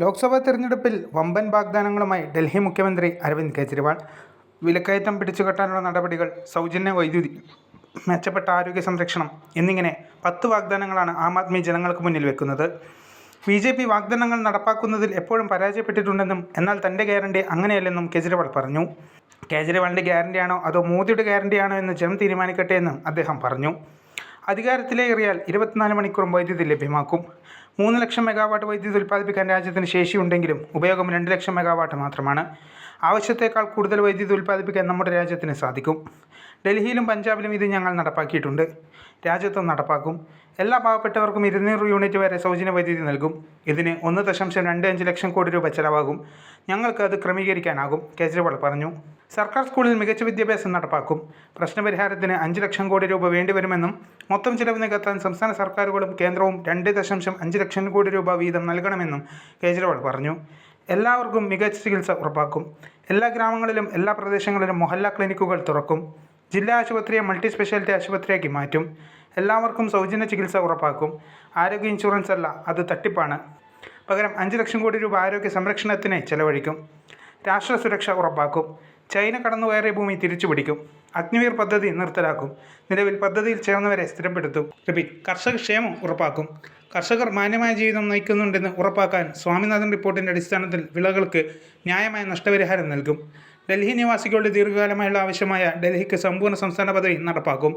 ലോക്സഭാ തെരഞ്ഞെടുപ്പിൽ വമ്പൻ വാഗ്ദാനങ്ങളുമായി ഡൽഹി മുഖ്യമന്ത്രി അരവിന്ദ് കെജ്രിവാൾ. വിലക്കയറ്റം പിടിച്ചുകെട്ടാനുള്ള നടപടികൾ സൗജന്യ വൈദ്യുതി മെച്ചപ്പെട്ട ആരോഗ്യ സംരക്ഷണം എന്നിങ്ങനെ പത്ത് വാഗ്ദാനങ്ങളാണ് ആം ആദ്മി ജനങ്ങൾക്ക് മുന്നിൽ വെക്കുന്നത്. ബി ജെ പി വാഗ്ദാനങ്ങൾ നടപ്പാക്കുന്നതിൽ എപ്പോഴും പരാജയപ്പെട്ടിട്ടുണ്ടെന്നും എന്നാൽ തന്റെ ഗ്യാരണ്ടി അങ്ങനെയല്ലെന്നും കെജ്രിവാൾ പറഞ്ഞു. കേജ്രിവാളിന്റെ ഗ്യാരണ്ടിയാണോ അതോ മോദിയുടെ ഗ്യാരണ്ടിയാണോ എന്ന് ജനം തീരുമാനിക്കട്ടെ എന്നും അദ്ദേഹം പറഞ്ഞു. അധികാരത്തിലേറിയാൽ ഇരുപത്തിനാല് മണിക്കൂറും വൈദ്യുതി ലഭ്യമാക്കും. മൂന്ന് ലക്ഷം മെഗാവാട്ട് വൈദ്യുതി ഉൽപ്പാദിപ്പിക്കാൻ രാജ്യത്തിന് ശേഷിയുണ്ടെങ്കിലും ഉപയോഗം രണ്ട് ലക്ഷം മെഗാവാട്ട് മാത്രമാണ്. ആവശ്യത്തേക്കാൾ കൂടുതൽ വൈദ്യുതി ഉൽപ്പാദിപ്പിക്കാൻ നമ്മുടെ രാജ്യത്തിന് സാധിക്കും. ഡൽഹിയിലും പഞ്ചാബിലും ഇത് ഞങ്ങൾ നടപ്പാക്കിയിട്ടുണ്ട്. രാജ്യത്തും നടപ്പാക്കും. എല്ലാ പാവപ്പെട്ടവർക്കും ഇരുന്നൂറ് യൂണിറ്റ് വരെ സൗജന്യ വൈദ്യുതി നൽകും. ഇതിന് ഒന്ന് ദശാംശം രണ്ട് അഞ്ച് ലക്ഷം കോടി രൂപ ചെലവാകും. ഞങ്ങൾക്ക് അത് ക്രമീകരിക്കാനാകും കേജ്രിവാൾ പറഞ്ഞു. സർക്കാർ സ്കൂളിൽ മികച്ച വിദ്യാഭ്യാസം നടപ്പാക്കും. പ്രശ്നപരിഹാരത്തിന് അഞ്ച് ലക്ഷം കോടി രൂപ വേണ്ടിവരുമെന്നും മൊത്തം ചിലവ് നികത്താൻ സംസ്ഥാന സർക്കാരുകളും കേന്ദ്രവും രണ്ട് ദശാംശം അഞ്ച് ലക്ഷം കോടി രൂപ വീതം നൽകണമെന്നും കേജ്രിവാൾ പറഞ്ഞു. എല്ലാവർക്കും മികച്ച ചികിത്സ ഉറപ്പാക്കും. എല്ലാ ഗ്രാമങ്ങളിലും എല്ലാ പ്രദേശങ്ങളിലും മൊഹല്ല ക്ലിനിക്കുകൾ തുറക്കും. ജില്ലാ ആശുപത്രിയെ മൾട്ടി സ്പെഷ്യാലിറ്റി ആശുപത്രിയാക്കി മാറ്റും. എല്ലാവർക്കും സൗജന്യ ചികിത്സ ഉറപ്പാക്കും. ആരോഗ്യ ഇൻഷുറൻസ് അല്ല അത് തട്ടിപ്പാണ്. പകരം അഞ്ച് ലക്ഷം കോടി രൂപ ആരോഗ്യ സംരക്ഷണത്തിന് ചെലവഴിക്കും. രാഷ്ട്ര സുരക്ഷ ഉറപ്പാക്കും. ചൈന കടന്നു കയറിയ ഭൂമി തിരിച്ചു പിടിക്കും. അഗ്നിവീർ പദ്ധതി നിർത്തലാക്കും. നിലവിൽ പദ്ധതിയിൽ ചേർന്നവരെ സ്ഥിരപ്പെടുത്തും. റിപ്പീറ്റ് കർഷക ക്ഷേമം ഉറപ്പാക്കും. കർഷകർ മാന്യമായ ജീവിതം നയിക്കുന്നുണ്ടെന്ന് ഉറപ്പാക്കാൻ സ്വാമിനാഥൻ റിപ്പോർട്ടിന്റെ അടിസ്ഥാനത്തിൽ വിളകൾക്ക് ന്യായമായ നഷ്ടപരിഹാരം നൽകും. ഡൽഹി നിവാസികളുടെ ദീർഘകാലമായുള്ള ആവശ്യമായ ഡൽഹിക്ക് സമ്പൂർണ സംസ്ഥാന പദവി നടപ്പാക്കും.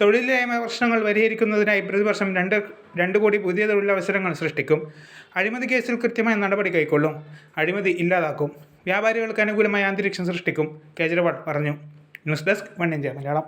തൊഴിലില്ലായ്മ പ്രശ്നങ്ങൾ പരിഹരിക്കുന്നതിനായി പ്രതിവർഷം രണ്ട് രണ്ട് കോടി പുതിയ തൊഴിലവസരങ്ങൾ സൃഷ്ടിക്കും. അഴിമതി കേസിൽ കൃത്യമായ നടപടി കൈക്കൊള്ളും. അഴിമതി ഇല്ലാതാക്കും. വ്യാപാരികൾക്ക് അനുകൂലമായ അന്തരീക്ഷം സൃഷ്ടിക്കും. കേജ്രിവാൾ പറഞ്ഞു. News desk one India Malayalam.